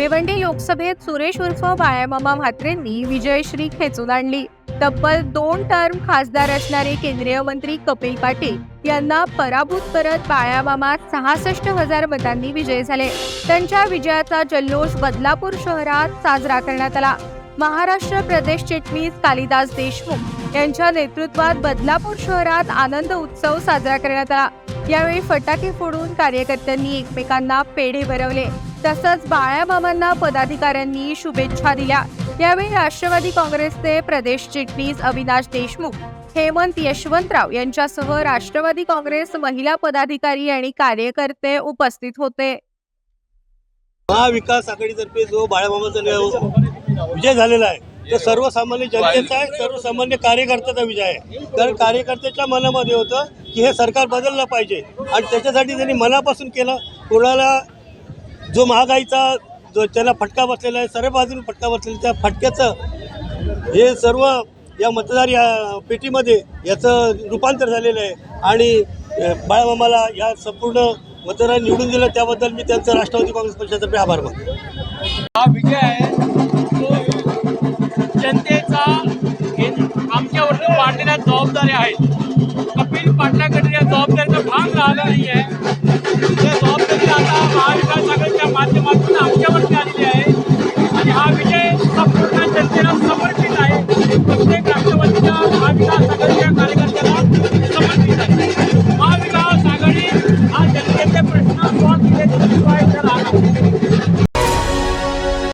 भिवंडी लोकसभेत सुरेश उर्फ बाळामामा म्हात्रेंनी विजयश्री खेचून आणली. तब्बल दोन टर्म खासदार असणारे केंद्रीय मंत्री कपिल पाटील यांना पराभूत करत बाळामामा सहासष्ट हजार मतांनी विजयी झाले. त्यांच्या विजयाचा जल्लोष बदलापूर शहरात साजरा करण्यात आला. महाराष्ट्र प्रदेश चिटणीस कालिदास देशमुख यांच्या नेतृत्वात बदलापूर शहरात आनंद उत्सव साजरा करण्यात आला. यावेळी फटाके फोडून कार्यकर्त्यांनी एकमेकांना पेढे भरवले. तसंच बाळामामांना पदाधिकाऱ्यांनी शुभेच्छा दिल्या. यावेळी राष्ट्रवादी काँग्रेसचे प्रदेश चिटणीस अविनाश देशमुख हेमंत यशवंतराव यांच्यासह राष्ट्रवादी काँग्रेस महिला पदाधिकारी आणि कार्यकर्ते उपस्थित होते. महाविकास आघाडीतर्फे जो बाळामामाचा विजय झालेला आहे. तो सर्वसामान्य जनतेचा आहे सर्वसामान्य कार्यकर्त्याचा विजय आहे. कारण कार्यकर्त्याच्या मनामध्ये होतं की हे सरकार बदललं पाहिजे. आणि त्याच्यासाठी त्यांनी मनापासून केलं. कोणाला जो महागाईचा जो त्याला फटका बसलेला आहे सर्व बाजूने फटका बसलेला त्या फटक्याचं हे सर्व या मतदार या पेटीमध्ये याचं रूपांतर झालेलं आहे. आणि बाळामामाला या संपूर्ण मतदारांनी निवडून दिलं. त्याबद्दल मी त्यांचं राष्ट्रवादी काँग्रेस पक्षातर्फे आभार मानतो. हा विजय जबाबदाऱ्या आहेत कपिल पाटलाकडे या जबाबदारीचं भान राहिलं नाही आहे त्या जबाबदारी आता महाविकास आघाडीच्या माध्यमातून आमच्यावरती आलेली आहे. आणि हा विजय संपूर्ण जनतेला समर्पित आहे. प्रत्येक राष्ट्रवादीच्या महाविकास आघाडीच्या कार्यकर्त्याला समर्पित आहे. महाविकास आघाडी हा जनतेचे प्रश्न स्वाद दिले त्याला